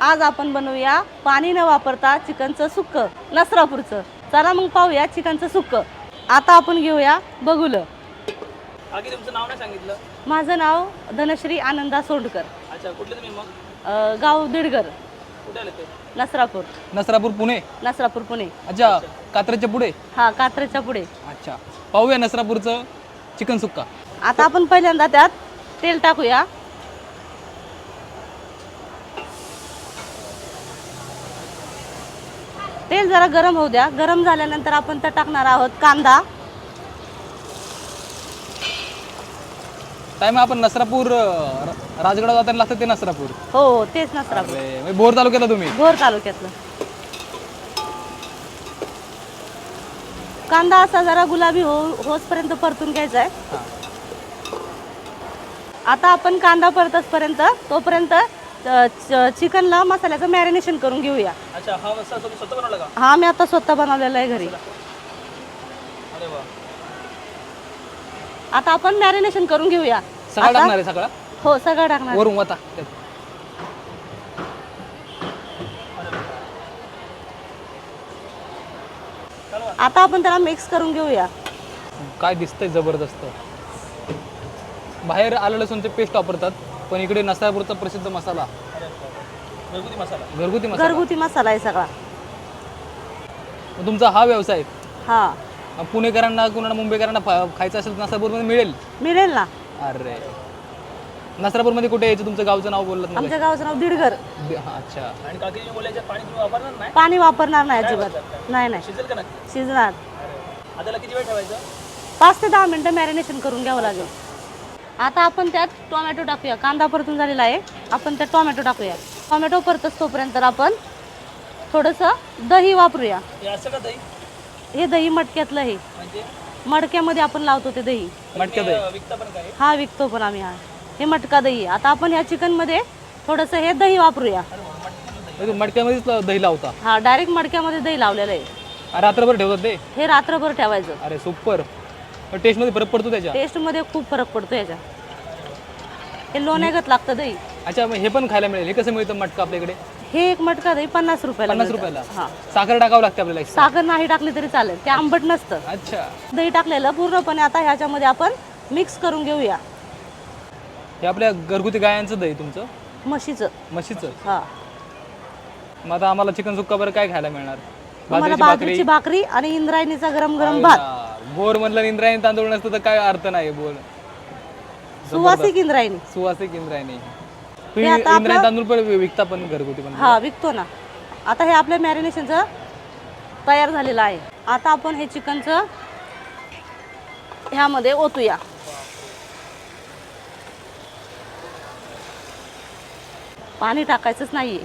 आज आपण बनवूया पाणी न वापरता चिकनचं सुक्क नसरापूरचं. चला मग पाहूया चिकनचं सुक्क. आता आपण घेऊया बघुलं. तुमचं नाव नाही सांगितलं? माझं नाव धनश्री आनंदा सोंडकर. अच्छा कुठले तुम्ही मग? अ, गाव दिडगर. कुठे आले ते? नसरापूर. नसरापूर पुणे. नसरापूर पुणे. अच्छा कात्रच्या पुढे? हा कात्रेच्या पुढे. अच्छा. पाहूया नसरापूरचं चिकन सुक्का. आता आपण पहिल्यांदा त्यात तेल टाकूया. तेल जरा गरम होऊ द्या. गरम झाल्यानंतर आपण त्यात टाकणार आहोत कांदा. टाइम आपण नसरापूर अं, र- राजगड जाताना लागतं ते नसरापूर. हो हो तेच नसरापूर. अरे, म्हणजे बोर तालुक्याला तुम्ही. भोर तालुक्यातलं. कांदा असा जरा गुलाबी हो होसपर्यंत परतून घ्यायचा आहे. आता आपण कांदा परतसपर्यंत तोपर्यंत चिकनला मसाल्याचं मॅरिनेशन करून घेऊया. अच्छा हा मस्त तुम्ही स्वतः बनवला का? हा मी आता स्वतः बनवलेला आहे घरी. अरे वा. आता आपण मॅरिनेशन करून घेऊया. सगळा आता- टाकणार आहे सगळा? हो सगळं टाकणार. वरून वता. आता आपण त्याला मिक्स करून घेऊया. काय दिसतंय जबरदस्त. बाहेर आलं लसूणचे पेस्ट वापरतात. पण इकडे नसरापूरचा प्रसिद्ध मसाला. घरगुती मसाला. घरगुती मसाला. घरगुती मसाला आहे सगळा. मग तुमचा हा व्यवसाय. हा. मग पुणेकरांना कुणाला मुंबईकरांना फा- खायचं असेल तर नसरापूरमध्ये मिळेल? मिळेल ना. अरे. नसरापूरमध्ये कुठे यायचं तुमचं गावचं नाव बोललं आमच्या गावाचं नाव दीडघर. अच्छा. आणि काकीजी बोलायचं पाणी तुम्ही वापरणार नाही? पाणी वापरणार नाही अजिबात. नाही नाही. शिजेल का नक्की? शिजणार. आता किती वेळ ठेवायचं? पाच ते दहा मिनटं मॅरिनेशन करून घ्यावं लागेल. आता आपण त्यात टोमॅटो टाकूया. कांदा परतून झालेला आहे. आपण त्यात टोमॅटो टाकूया. टोमॅटो परतच तोपर्यंत आपण थोडंसं दही वापरूया. हे असं का दही? हे दही मटक्यातलं आहे म्हणजे? मडक्यामध्ये आपण लावतो ते दही. मटक्यात तुम्ही, आहे अं, विकता पण काय हा? विकतो पण आम्ही हा. हे मटका दही आहे. आता आपण ह्या चिकनमध्ये थोडंसं हे दही वापरूया. म्हणजे मटक्यामध्येच ल- दही लावता? हा डायरेक्ट मडक्यामध्ये दही लावलेलं आहे. रात्रभर ठेवतात ते? हे रात्रभर ठेवायचं. अरे सुपर. टेस्टमध्ये फरक पडतो त्याच्या? टेस्टमध्ये खूप फरक पडतो याच्या. हे लोण्यागत लागतं दही. अच्छा मग हे पण खायला मिळेल. हे कसं मिळतं मटका आपल्याकडे? हे एक मटका दही पन्नास रुपयाला पन्नास मिळतं. रुपयाला? हा. साखर टाकावं लागते आपल्याला extra. साखर नाही टाकली तरी चालेल. ते आंबट नसतं. अच्छा. दही टाकलेलं पूर्णपणे आता ह्याच्यामध्ये आपण मिक्स करून घेऊया. हे आपल्या घरगुती गायांचं दही तुमचं? म्हशीचं. म्हशीचं? हा. मग आता आम्हाला चिकन सुक्का बरं काय खायला मिळणार? बाजरीची भाकरी? आणि इंद्रायणीचा गरम गरम भात. बोर म्हणलं इंद्रायणी तांदूळ नसतं तर काय अर्थ नाही बोल सुवासिक इंद्रायणी. सुवासिक इंद्रायणी. हे आता इंद्रायणी तांदूळ पण विकता पण घरगुती पण. हा विकतो ना. आता हे आपल्या मॅरिनेशनचं तयार झालेलं आहे. आता आपण हे चिकनचं ह्यामध्ये ओतूया. पाणी टाकायचंच नाहीये.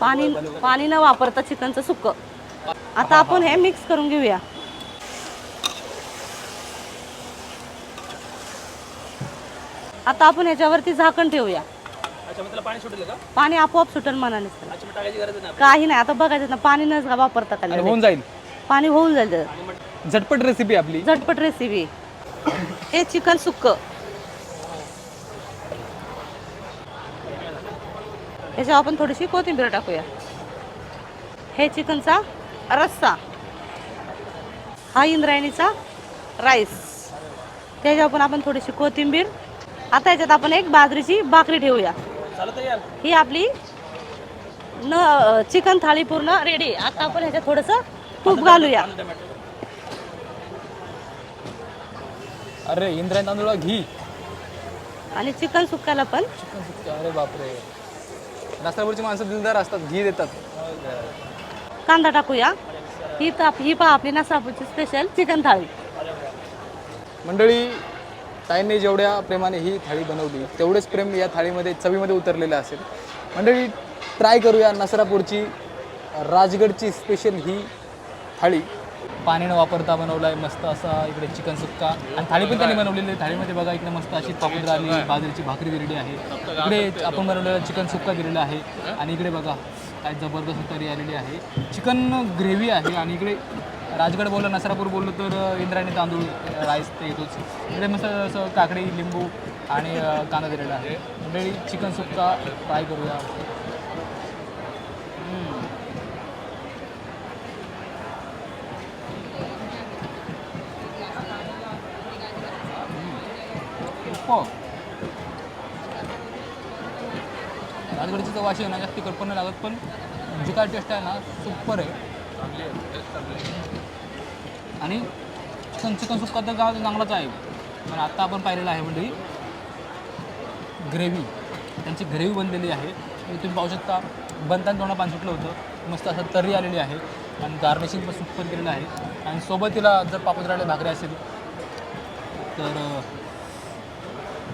पाणी पाणी न वापरता चिकनचं सुक्क आता आपण हे मिक्स करून घेऊया. आता आपण ह्याच्यावरती झाकण ठेवूया. अच्छा मग त्याला पाणी सुटेल का? पाणी आपोआप सुटेल मनाने त्याला. अच्छा मग टाकायची गरज नाही काही नाही आता बघायचं ना पाणी न वापरता आणि त्याला होऊन जाईल. पाणी होऊन जाईल त्याचं. झटपट रेसिपी आपली. झटपट रेसिपी हे चिकन सुक्क. याच्यावर आपण थोडीशी कोथिंबीर टाकूया. हे चिकनचा रस्सा. हा इंद्रायणीचा राईस. त्याच्यावर पण आपण थोडीशी कोथिंबीर आता याच्यात आपण एक बाजरीची भाकरी ठेवूया. ही आपली न चिकन थाळी पूर्ण रेडी आता आपण ह्याच्यात थोडंसं तूप घालूया. अरे इंद्रायणी तांदूळ घी. आणि चिकन सुक्याला पण. चिकन अरे बापरे. नाश्तापूरची माणसं दिलदार असतात घी देतात. कांदा टाकूया. ही ताप ही पहा आपली नसापूरची स्पेशल चिकन थाळी. मंडळी ताईंनी जेवढ्या प्रेमाने ही थाळी बनवली तेवढेच प्रेम या थाळीमध्ये चवीमध्ये उतरलेलं असेल. मंडळी ट्राय करूया नसरापूरची राजगडची स्पेशल ही थाळी. पाणी न वापरता बनवला आहे मस्त असा इकडे चिकन सुक्का. आणि थाळी पण त्यांनी बनवलेली आहे. थाळीमध्ये बघा इकडे मस्त अशी पापड आली बाजरीची भाकरी दिलेली आहे. इकडे आपण बनवलेलं चिकन सुक्का दिलेला आहे. आणि इकडे बघा काय जबरदस्त तरी आलेली आहे. चिकन ग्रेव्ही आहे आणि इकडे राजगड बोललं नसरापूर बोललो तर इंद्रायणी तांदूळ राईस ते येतोच. इकडे मस्त असं काकडी लिंबू आणि कांदा दिलेला आहे. म्हणजे चिकन सुक्का फ्राय करूया. हो राजगडची वाशी आहे ना जास्त तिखट पण नाही लागत पण जी काय टेस्ट आहे ना सुपर आहे. आणि चिकन सुक्का तर गाव चांगलाच आहे. पण आत्ता आपण पाहिलेलं आहे म्हणजे ग्रेव्ही त्यांची ग्रेव्ही बनलेली आहे. तुम्ही पाहू शकता बनताना तोंडा पाणी सुटलं होतं. मस्त असं तर्री आलेली आहे. आणि गार्निशिंग पण सुपर केलेलं आहे. आणि सोबत तिला जर पापदराले भाकरी असेल तर अं,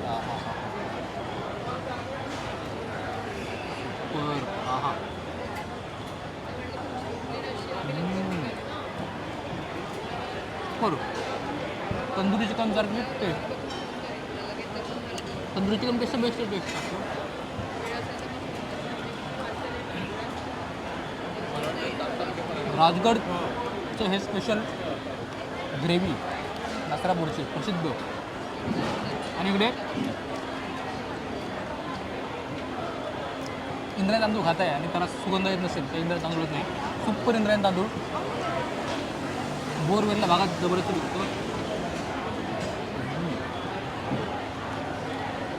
हा, हा, हा. सुपर हा हा हम्म. करू. तंदुरी चिकन सारखी टेस्ट तंदुरी चिकनपेक्षा बेस्ट टेस्ट टाकतो राजगडचं हे स्पेशल ग्रेव्ही नासरापूरची प्रसिद्ध. आणि इकडे इंद्रायण तांदूळ खात आहे आणि त्याला सुगंध येत नसेल तर इंद्रायण तांदूळच नाही. सुपर इंद्रायण तांदूळ. बोरवेलच्या भागात जबरदस्त विकतो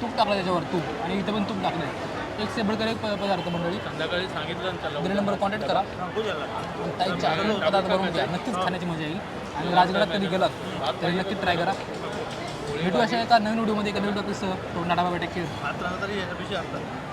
तूप टाकलं त्याच्यावर तूप. आणि इथं पण तूप टाकलं आहे एक सेबडकर एक प- पदार्थ मंडळी. संध्याकाळी सांगितलं ना नंबर कॉन्टॅक्ट करा. आणि काही चार पदार्थ बनवून घ्या. नक्कीच खाण्याची मजा येईल. आणि राजगडात कधी गेलात तरी नक्कीच ट्राय करा. भेटू अशा एका नवीन व्हिडिओमध्ये एका नवीन टॉपिकसह तो नाडाबा टेक केअर तरी याच्यापेक्षा असतात